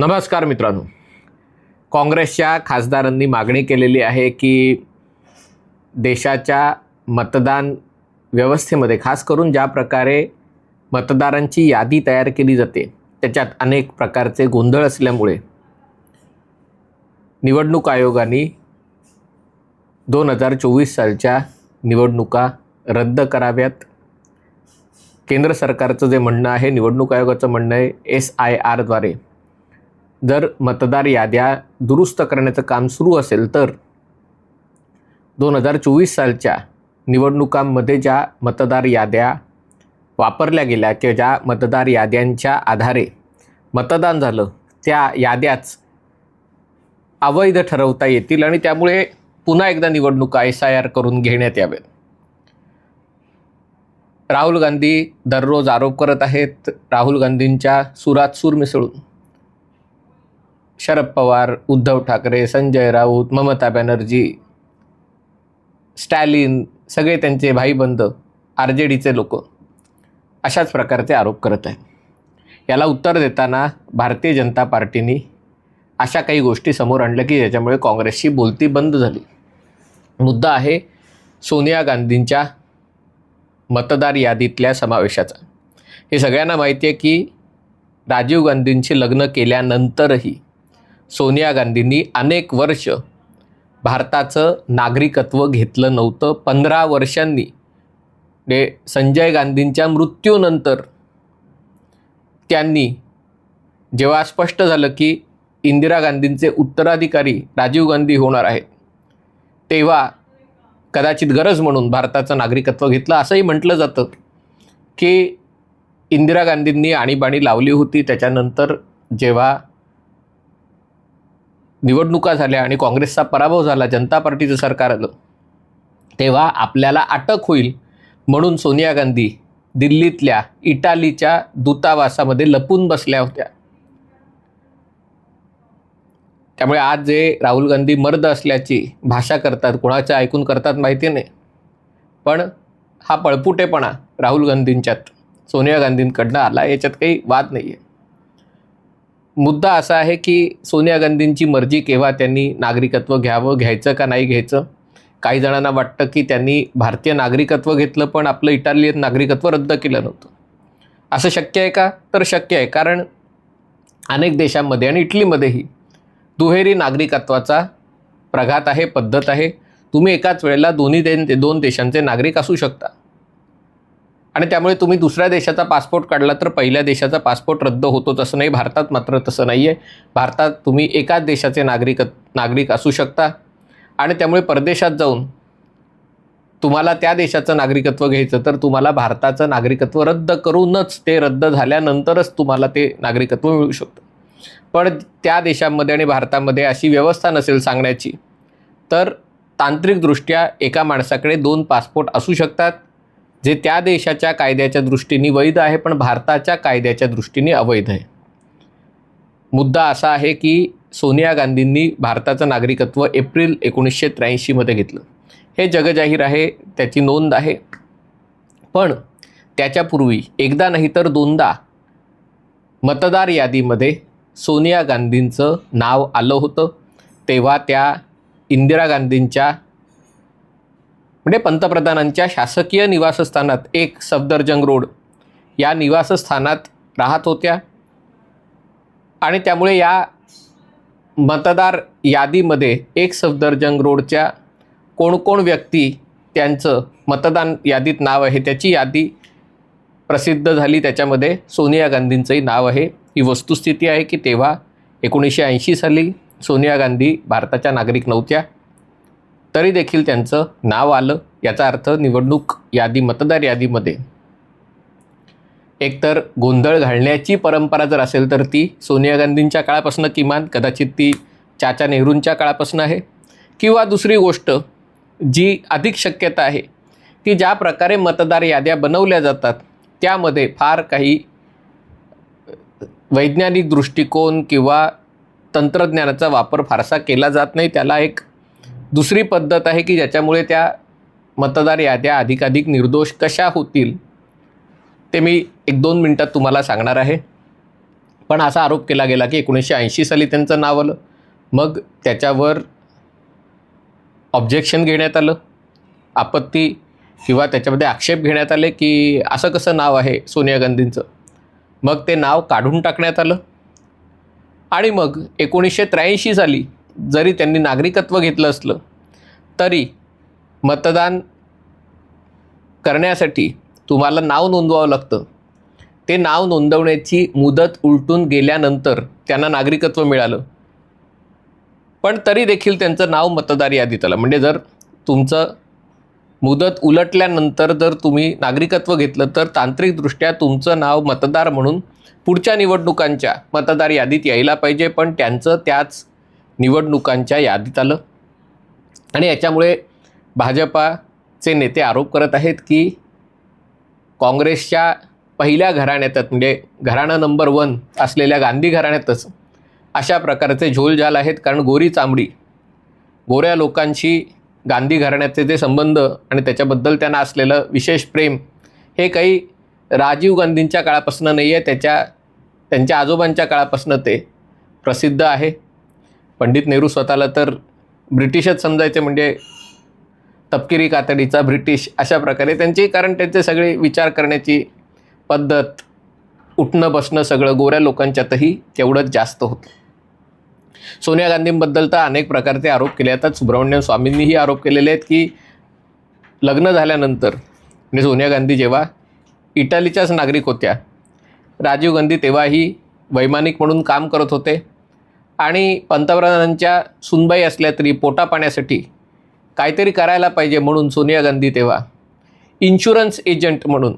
नमस्कार मित्रांनो. काँग्रेसच्या खासदारांनी मागणी केलेली आहे की देशाच्या मतदान व्यवस्थेमध्ये खास करून ज्या प्रकारे मतदारांची यादी तयार केली जाते त्याच्यात अनेक प्रकारचे गोंधळ असल्यामुळे निवडणूक आयोगाने दोन हजार चोवीस सालच्या निवडणुका रद्द कराव्यात. केंद्र सरकारचं जे म्हणणं आहे निवडणूक आयोगाचं म्हणणं आहे एस आय आरद्वारे जर मतदार याद्या दुरुस्त करण्याचं काम सुरू असेल तर दोन हजार चोवीस सालच्या निवडणुकांमध्ये ज्या मतदार याद्या वापरल्या गेल्या किंवा ज्या मतदार याद्यांच्या आधारे मतदान झालं त्या याद्याच अवैध ठरवता येतील आणि त्यामुळे पुन्हा एकदा निवडणुका एस आय आर करून घेण्यात याव्यात. राहुल गांधी दररोज आरोप करत आहेत. राहुल गांधींच्या सुरात सूर मिसळून. शरद पवार उद्धव ठाकरे संजय राऊत ममता बॅनर्जी स्टॅलिन सगळे त्यांचे भाईबंद आर जे डीचे लोक अशाच प्रकारचे आरोप करत आहेत. याला उत्तर देताना भारतीय जनता पार्टीने अशा काही गोष्टी समोर आणल्या की ज्याच्यामुळे काँग्रेसची बोलती बंद झाली. मुद्दा आहे सोनिया गांधींच्या मतदार यादीतल्या समावेशाचा. हे सगळ्यांना माहिती आहे की राजीव गांधींशी लग्न केल्यानंतरही सोनिया गांधींनी अनेक वर्ष भारताचं नागरिकत्व घेतलं नव्हतं. पंधरा वर्षांनी डे संजय गांधींच्या मृत्यूनंतर त्यांनी जेव्हा स्पष्ट झालं की इंदिरा गांधींचे उत्तराधिकारी राजीव गांधी होणार आहेत तेव्हा कदाचित गरज म्हणून भारताचं नागरिकत्व घेतलं. असंही म्हटलं जातं की इंदिरा गांधींनी आणीबाणी लावली होती. त्याच्यानंतर जेव्हा निवडणुका झाल्या आणि काँग्रेसचा पराभव झाला जनता पार्टीचं सरकार आलं तेव्हा आपल्याला अटक होईल म्हणून सोनिया गांधी दिल्लीतल्या इटालीच्या दूतावासामध्ये लपून बसल्या होत्या. त्यामुळे आज जे राहुल गांधी मर्द असल्याची भाषा करतात कोणाच्या ऐकून करतात माहिती नाही. पण हा पळपुटेपणा राहुल गांधींच्यात सोनिया गांधींकडनं आला याच्यात काही वाद नाही आहे मुद्दा असा आहे की सोनिया गांधींची मर्जी केव्हा त्यांनी नागरिकत्व घ्यावं घ्यायचं का नाही घ्यायचं? काही जणांना वाटतं की त्यांनी भारतीय नागरिकत्व घेतलं पण आपलं इटालियन नागरिकत्व रद्द केलं नव्हतं. असं शक्य आहे का? तर शक्य आहे कारण अनेक देशांमध्ये आणि इटलीमध्येही दुहेरी नागरिकत्वाचा प्रघात आहे पद्धत आहे. तुम्ही एकाच वेळेला दोन्ही दे दोन देशांचे नागरिक असू शकता. आणि त्यामुळे तुम्ही दुसऱ्या देशाचा पासपोर्ट काढला तर पहिल्या देशाचा पासपोर्ट रद्द होतो तसं नाही. भारतात मात्र तसं नाही आहे भारतात तुम्ही एकाच देशाचे नागरिक नागरिक असू शकता. आणि त्यामुळे परदेशात जाऊन तुम्हाला त्या देशाचं नागरिकत्व घ्यायचं तर तुम्हाला भारताचं नागरिकत्व रद्द करूनच ते रद्द झाल्यानंतरच तुम्हाला ते नागरिकत्व मिळू शकतं. पण त्या देशामध्ये आणि भारतामध्ये अशी व्यवस्था नसेल सांगण्याची तर तांत्रिकदृष्ट्या एका माणसाकडे दोन पासपोर्ट असू शकतात. जे त्या देशाच्या कायद्याच्या दृष्टीने वैध आहे पण भारताच्या कायद्याच्या दृष्टीने अवैध आहे. मुद्दा असा आहे की सोनिया गांधींनी भारताचं नागरिकत्व एप्रिल एकोणीसशे त्र्याऐंशीमध्ये घेतलं. हे जगजाहीर आहे त्याची नोंद आहे. पण त्याच्यापूर्वी एकदा नाही तर दोनदा मतदार यादीमध्ये सोनिया गांधींचं नाव आलं होतं. तेव्हा त्या इंदिरा गांधींच्या म्हणजे पंतप्रधानांच्या शासकीय निवासस्थानात एक सफदरजंग रोड. या निवासस्थानात राहत होत्या. आणि त्यामुळे या मतदार यादीमध्ये एक सफदरजंग रोडच्या कोण कोण व्यक्ती त्यांचं मतदान यादीत नाव आहे त्याची यादी प्रसिद्ध झाली. त्याच्यामध्ये सोनिया गांधींचंही नाव आहे. ही वस्तुस्थिती आहे की तेव्हा एकोणीसशे ऐंशी साली सोनिया गांधी भारताच्या नागरिक नव्हत्या. तरी देखील त्यांचं नाव आलं. याचा अर्थ निवडणूक यादी मतदार यादीमध्ये. एकतर गोंधळ घालण्याची परंपरा जर असेल तर ती सोनिया गांधींच्या काळापासून किमान कदाचित ती चाचा नेहरूंच्या काळापासून आहे. किंवा दुसरी गोष्ट जी अधिक शक्यता आहे की ज्या प्रकारे मतदार याद्या बनवल्या जातात त्यामध्ये फार काही वैज्ञानिक दृष्टिकोन किंवा तंत्रज्ञानाचा वापर फारसा केला जात नाही. त्याला एक दुसरी पद्धत आहे की ज्याच्यामुळे त्या मतदार याद्या अधिकाधिक निर्दोष कशा होतील ते मी एक दोन मिनटात तुम्हाला सांगणार आहे. पण असा आरोप केला गेला की एकोणीसशे ऐंशी साली त्यांचं नाव आलं. मग त्याच्यावर ऑब्जेक्शन घेण्यात आलं. आपत्ती किंवा त्याच्यामध्ये आक्षेप घेण्यात आले की असं कसं नाव आहे सोनिया गांधींचं. मग ते नाव काढून टाकण्यात आलं. आणि मग एकोणीसशे त्र्याऐंशी साली जरी त्यांनी नागरिकत्व घेतलं असलं तरी मतदान करण्यासाठी तुम्हाला नाव नोंदवावं लागतं. ते नाव नोंदवण्याची मुदत उलटून गेल्यानंतर त्यांना नागरिकत्व मिळालं. पण तरी देखील त्यांचं नाव मतदार यादीत आलं. म्हणजे जर तुमचं मुदत उलटल्यानंतर जर तुम्ही नागरिकत्व घेतलं तर तांत्रिकदृष्ट्या तुमचं नाव मतदार म्हणून पुढच्या निवडणुकांच्या मतदार यादीत यायला पाहिजे. पण त्यांचं त्याच निवडणुकांच्या यादीत आलं. आणि याच्यामुळे भाजपाचे नेते आरोप करत आहेत की काँग्रेसच्या पहिल्या घराण्यातच म्हणजे घराणं नंबर वन असलेल्या गांधी घराण्यातच अशा प्रकारचे झोलझाल आहेत. कारण गोरी चांबडी गोऱ्या लोकांशी गांधी घराण्याचे जे संबंध आणि त्याच्याबद्दल त्यांना असलेलं विशेष प्रेम हे काही राजीव गांधींच्या काळापासून नाही आहे त्याच्या त्यांच्या आजोबांच्या काळापासून ते प्रसिद्ध आहे. पंडित नेहरू स्वतःला तर ब्रिटिशच समजायचे म्हणजे तपकिरी कातडीचा ब्रिटिश अशा प्रकारे त्यांची कारण त्यांचे सगळे विचार करण्याची पद्धत उठणं बसणं सगळं गोऱ्या लोकांच्यातही तेवढंच जास्त होतं. सोनिया गांधींबद्दल तर अनेक प्रकारचे आरोप केले. जातात सुब्रमण्यम स्वामींनीही आरोप केलेले आहेत की लग्न झाल्यानंतर म्हणजे सोनिया गांधी जेव्हा इटालीच्याच नागरिक होत्या राजीव गांधी तेव्हाही वैमानिक म्हणून काम करत होते. आणि पंतप्रधानांच्या सुनबाई असल्या तरी पोटा पाण्यासाठी काहीतरी करायला पाहिजे म्हणून सोनिया गांधी तेव्हा. इन्शुरन्स एजंट म्हणून.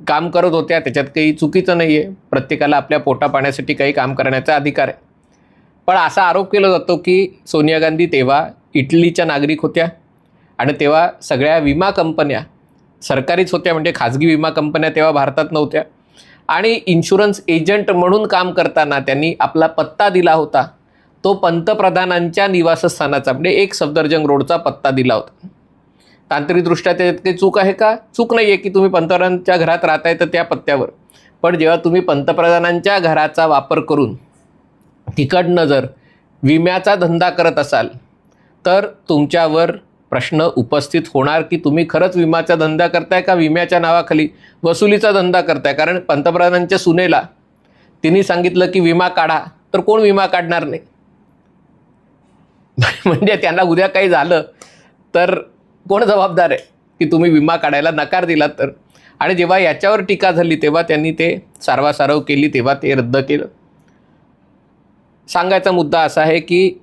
काम करत होत्या त्याच्यात काही चुकीचं नाही आहे प्रत्येकाला आपल्या पोटा पाण्यासाठी काही काम करण्याचा अधिकार आहे. पण असा आरोप केला जातो की सोनिया गांधी तेव्हा इटलीच्या नागरिक होत्या आणि तेव्हा सगळ्या विमा कंपन्या सरकारीच होत्या म्हणजे खाजगी विमा कंपन्या तेव्हा भारतात नव्हत्या. आणि इन्शुरन्स एजंट म्हणून काम करताना त्यांनी आपला पत्ता दिला होता. तो पंतप्रधानांच्या निवासस्थानाचा म्हणजे एक सफदरजंग रोडचा पत्ता दिला होता. तांत्रिकदृष्ट्या त्याच्यात काही चूक आहे का? चूक नाही आहे की तुम्ही पंतप्रधानांच्या घरात राहताय तर त्या पत्त्यावर. पण जेव्हा तुम्ही पंतप्रधानांच्या घराचा वापर करून तिकडनं जर विम्याचा धंदा करत असाल तर तुमच्यावर प्रश्न उपस्थित होणार की तुम्ही खरंच विम्याचा धंदा करताय का विम्याच्या नावाखाली वसुलीचा धंदा करताय? कारण पंतप्रधानांच्या सुनेला तिने सांगितलं की विमा काढा तर कोण विमा काढणार नाही? म्हणजे त्यांना उद्या काही झालं तर कोण जबाबदार आहे की तुम्ही विमा काढायला नकार दिलात तर? आणि जेव्हा याच्यावर टीका झाली तेव्हा त्यांनी ते सारवासारव केली तेव्हा ते रद्द केलं. सांगायचा मुद्दा असा आहे की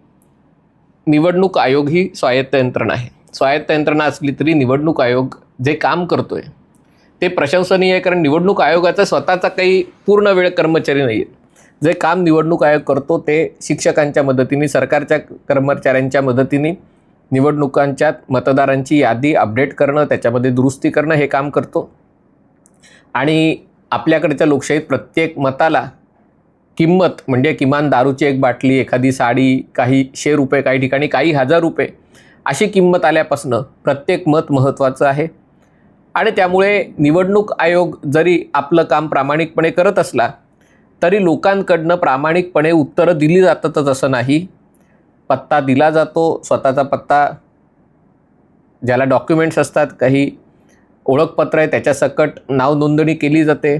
निवडणूक आयोग ही स्वायत्त यंत्रणा आहे. स्वायत्त यंत्रणा असली तरी निवडणूक आयोग जे काम करतोय ते प्रशंसनीय आहे कारण निवडणूक आयोगाचा स्वतःचा काही पूर्ण वेळ कर्मचारी नाही आहेत जे काम निवडणूक आयोग करतो ते शिक्षकांच्या मदतीने सरकारच्या कर्मचाऱ्यांच्या मदतीने निवडणुकांच्या मतदारांची यादी अपडेट करणं त्याच्यामध्ये दुरुस्ती करणं हे काम करतो. आणि आपल्याकडच्या लोकशाहीत प्रत्येक मताला किंमत म्हणजे किमान दारूची एक बाटली एखादी साडी काही शे रुपये काही ठिकाणी काही हजार रुपये अशी किंमत आल्यापासनं प्रत्येक मत महत्त्वाचं आहे. आणि त्यामुळे निवडणूक आयोग जरी आपलं काम प्रामाणिकपणे करत असला तरी लोकांकडनं प्रामाणिकपणे उत्तरं दिली जातातच असं नाही. पत्ता दिला जातो स्वतःचा पत्ता ज्याला डॉक्युमेंट्स असतात काही ओळखपत्र आहे त्याच्या सकट नाव नोंदणी केली जाते.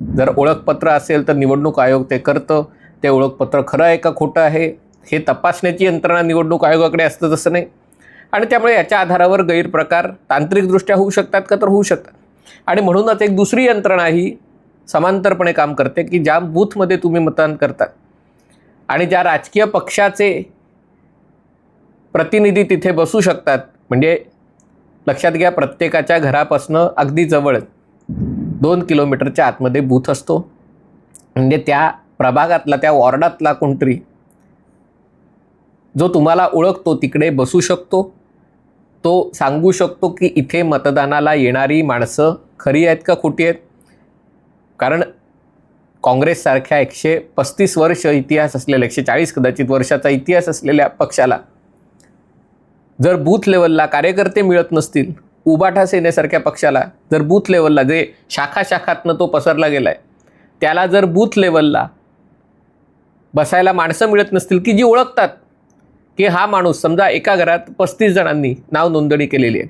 जर ओळखपत्र असेल तर निवडणूक आयोग ते करतं. ते ओळखपत्र खरं आहे का खोटं आहे हे तपासण्याची यंत्रणा निवडणूक आयोगाकडे असतं तसं नाही. आणि त्यामुळे याच्या आधारावर गैरप्रकार तांत्रिकदृष्ट्या होऊ शकतात का तर होऊ शकतात. आणि म्हणूनच एक दुसरी यंत्रणा ही समांतरपणे काम करते की ज्या बूथमध्ये तुम्ही मतदान करता आणि ज्या राजकीय पक्षाचे प्रतिनिधी तिथे बसू शकतात म्हणजे लक्षात घ्या प्रत्येकाच्या घरापासनं अगदी जवळ दोन किलोमीटरच्या आतमध्ये बूथ असतो. म्हणजे त्या प्रभागातला त्या वॉर्डातला कोणतरी जो तुम्हाला ओळखतो तिकडे बसू शकतो. तो सांगू शकतो की इथे मतदानाला येणारी माणसं खरी आहेत का खोटी आहेत? कारण काँग्रेससारख्या एकशे पस्तीस वर्ष इतिहास असलेल्या एकशे चाळीस कदाचित वर्षाचा इतिहास असलेल्या पक्षाला जर बूथ लेवलला कार्यकर्ते मिळत नसतील उबाठा सेनेसारख्या पक्षाला जर बूथ लेवलला जे शाखा शाखातनं तो पसरला गेला आहे त्याला जर बूथ लेवलला बसायला माणसं मिळत नसतील की जी ओळखतात की हा माणूस समजा एका घरात पस्तीस जणांनी नाव नोंदणी केलेली आहे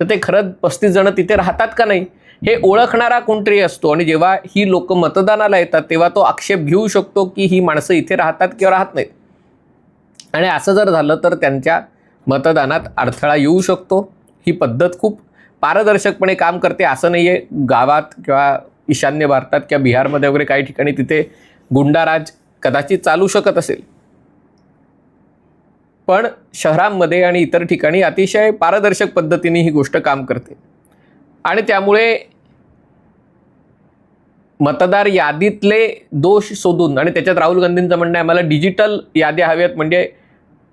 तर ते खरंच पस्तीस जणं तिथे राहतात का नाही? हे ओळखणारा कोणतरी असतो आणि जेव्हा ही लोक मतदानाला येतात तेव्हा तो आक्षेप घेऊ शकतो की ही माणसं इथे राहतात किंवा राहत नाहीत. आणि असं जर झालं तर त्यांच्या मतदानात अडथळा येऊ शकतो. ही पद्धत खूप पारदर्शकपणे काम करते. असं नाही आहे गावात किंवा ईशान्य भारतात किंवा बिहारमध्ये वगैरे काही ठिकाणी तिथे गुंडाराज कदाचित चालू शकत असेल. पण शहरांमध्ये आणि इतर ठिकाणी अतिशय पारदर्शक पद्धतीने ही गोष्ट काम करते. आणि त्यामुळे मतदार यादीतले दोष शोधून आणि त्याच्यात राहुल गांधींचं म्हणणं आहे मला डिजिटल याद्या हव्यात. म्हणजे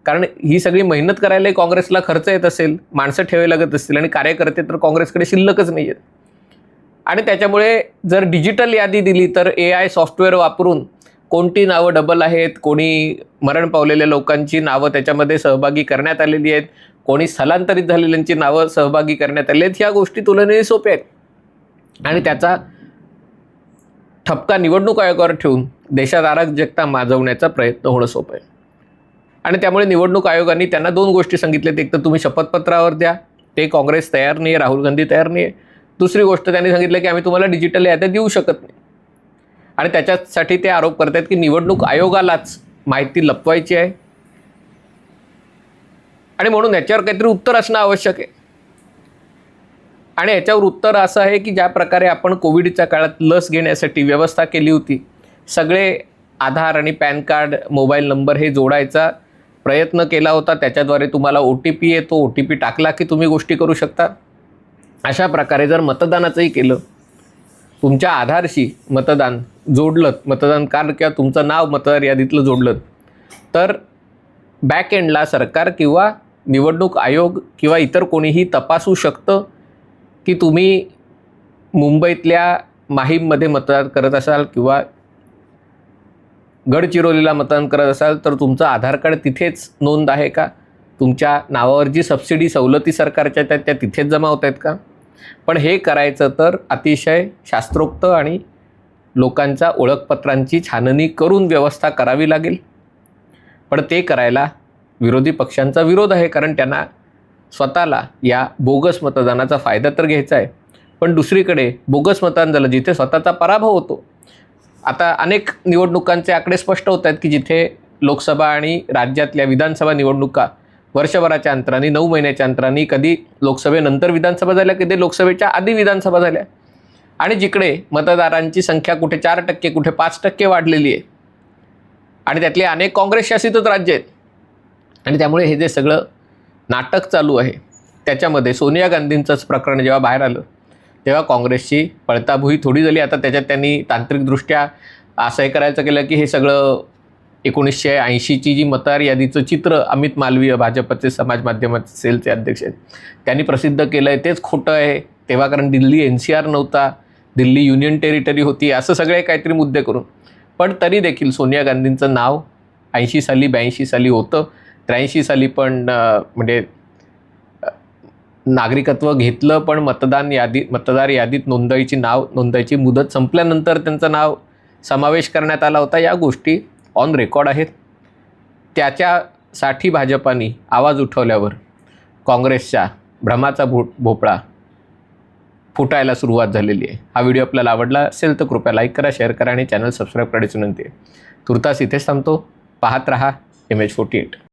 कारण ही सगळी मेहनत करायला काँग्रेसला खर्च येत असेल माणसं ठेवावी लागत असतील आणि कार्यकर्ते तर काँग्रेसकडे शिल्लकच नाही आहेत आणि त्याच्यामुळे जर डिजिटल यादी दिली तर ए आय सॉफ्टवेअर वापरून कोणती नावं डबल आहेत? कोणी मरण पावलेल्या लोकांची नावं त्याच्यामध्ये सहभागी करण्यात आलेली आहेत? कोणी स्थलांतरित झालेल्यांची नावं सहभागी करण्यात आली आहेत? ह्या गोष्टी तुलनेने सोप्या आहेत. आणि त्याचा ठपका निवडणूक आयोगावर ठेवून देशात अराजकता माजवण्याचा प्रयत्न होणं सोपं आहे. आणि त्यामुळे निवडणूक आयोगाने त्यांना दोन गोष्टी सांगितल्यात एक तर तुम्ही शपथपत्रावर द्या. ते काँग्रेस तयार नाही आहे राहुल गांधी तयार नाही आहे दुसरी गोष्ट त्यांनी सांगितलं की आम्ही तुम्हाला डिजिटल याद्या देऊ शकत नाही. आणि त्याच्यासाठी ते आरोप करत आहेत की निवडणूक आयोगालाच माहिती लपवायची आहे. आणि म्हणून याच्यावर काहीतरी उत्तर असणं आवश्यक आहे. आणि याच्यावर उत्तर असं आहे की ज्या प्रकारे आपण कोविडच्या काळात लस घेण्यासाठी व्यवस्था केली होती सगळे आधार आणि पॅन कार्ड मोबाईल नंबर हे जोडायचा प्रयत्न केला होता. त्याच्याद्वारे तुम्हाला ओ टी पी येतो ओ टी पी टाकला की तुम्ही गोष्टी करू शकता. अशा प्रकारे जर मतदानाचंही केलं तुमच्या आधारशी मतदान जोडलं मतदान कार्ड किंवा तुमचं नाव मतदार यादीतलं जोडलं तर बॅक एंडला सरकार किंवा निवडणूक आयोग किंवा इतर कोणीही तपासू शकतं की तुम्ही मुंबईतल्या माहीममध्ये मतदान करत असाल किंवा गडचिरोलीला मतदान करत असाल तर तुमचं आधार कार्ड तिथेच नोंद आहे का? तुमच्या नावावर जी सबसिडी सवलती सरकारच्या त्या त्या तिथेच जमा होत आहेत का? पण हे करायचं तर अतिशय शास्त्रोक्त आणि लोकांच्या ओळखपत्रांची छाननी करून व्यवस्था करावी लागेल. पण ते करायला विरोधी पक्षांचा विरोध आहे कारण त्यांना स्वतःला या बोगस मतदानाचा फायदा तर घ्यायचा आहे. पण दुसरीकडे बोगस मतदान झालं जिथे स्वतःचा पराभव होतो. आता अनेक निवडणुकांचे आकडे स्पष्ट होत आहेत की जिथे लोकसभा आणि राज्यातल्या विधानसभा निवडणुका वर्षभराच्या अंतराने नऊ महिन्याच्या अंतराने कधी लोकसभेनंतर विधानसभा झाल्या कधी लोकसभेच्या आधी विधानसभा झाल्या. आणि जिकडे मतदारांची संख्या कुठे चार टक्के कुठे पाच टक्के वाढलेली आहे. आणि त्यातले अनेक काँग्रेस शासितच राज्य आहेत. आणि त्यामुळे हे जे सगळं नाटक चालू आहे त्याच्यामध्ये सोनिया गांधींचंच प्रकरण जेव्हा बाहेर आलं तेव्हा काँग्रेसची पळताभुई थोडी झाली. आता त्याच्यात त्यांनी तांत्रिकदृष्ट्या असं हे करायचं केलं की हे सगळं एकोणीसशे ऐंशीची जी मतदार यादीचं चित्र अमित मालवीय भाजपचे समाज माध्यमाचे सेलचे अध्यक्ष आहेत त्यांनी प्रसिद्ध केलं आहे तेच खोटं आहे. तेव्हा कारण दिल्ली एन सी आर नव्हता दिल्ली युनियन टेरिटरी होती असं सगळे काहीतरी मुद्दे करून. पण तरी देखील सोनिया गांधींचं नाव ऐंशी साली ब्याऐंशी साली होतं. त्र्याऐंशी साली पण म्हणजे नागरिकत्व घेतलं पण मतदान यादी मतदार यादीत नोंदवायची नाव नोंदवायची मुदत संपल्यानंतर त्यांचं नाव समावेश करण्यात आला होता. या गोष्टी ऑन रेकॉर्ड आहेत. त्याच्यासाठी भाजपाने आवाज उठवल्यावर काँग्रेसच्या भ्रमाचा भो भोपळा फुटायला सुरुवात झालेली आहे. हा व्हिडिओ आपल्याला आवडला असेल तर कृपया लाईक करा शेअर करा आणि चॅनल सबस्क्राईब करायची विनंती आहे. तुर्तास इथेच थांबतो. पाहत रहा एम एच फोर्टी एट